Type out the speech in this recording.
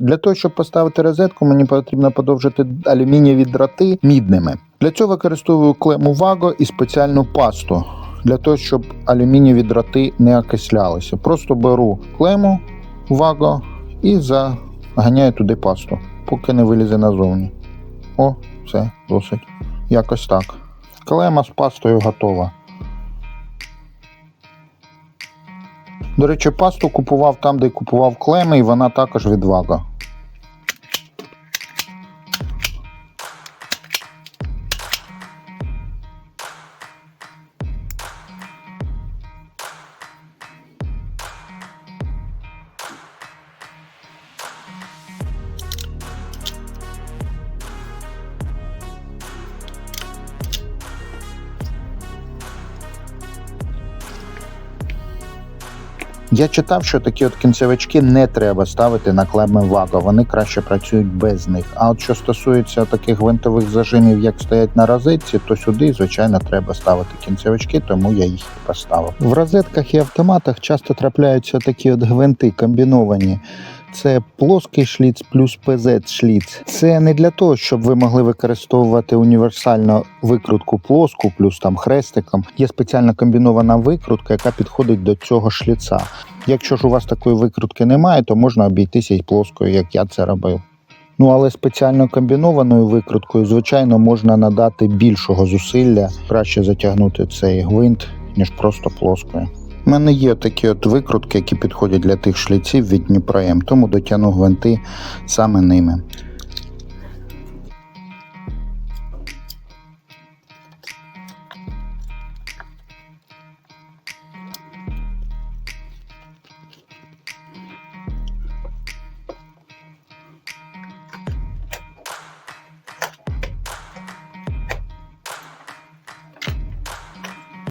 Для того, щоб поставити розетку, мені потрібно подовжити алюмінієві дроти мідними. Для цього використовую клему Ваго і спеціальну пасту для того, щоб алюмінієві дроти не окислялися. Просто беру клему Ваго і заганяю туди пасту, поки не вилізе назовні. О, все, досить. Якось так. Клема з пастою готова. До речі, пасту купував там, де купував клеми, і вона також від Ваго. Я читав, що такі от кінцевички не треба ставити на клеми Ваго, вони краще працюють без них. А от що стосується таких гвинтових зажимів, як стоять на розетці, то сюди, звичайно, треба ставити кінцевички, тому я їх і поставив. В розетках і автоматах часто трапляються такі от гвинти комбіновані. Це плоский шліц плюс ПЗ шліц. Це не для того, щоб ви могли використовувати універсальну викрутку плоску, плюс там хрестиком. Є спеціальна комбінована викрутка, яка підходить до цього шліца. Якщо ж у вас такої викрутки немає, то можна обійтися і плоскою, як я це робив. Ну але спеціально комбінованою викруткою, звичайно, можна надати більшого зусилля, краще затягнути цей гвинт, ніж просто плоскою. У мене є такі от викрутки, які підходять для тих шліців від Дніпроєм, тому дотягну гвинти саме ними.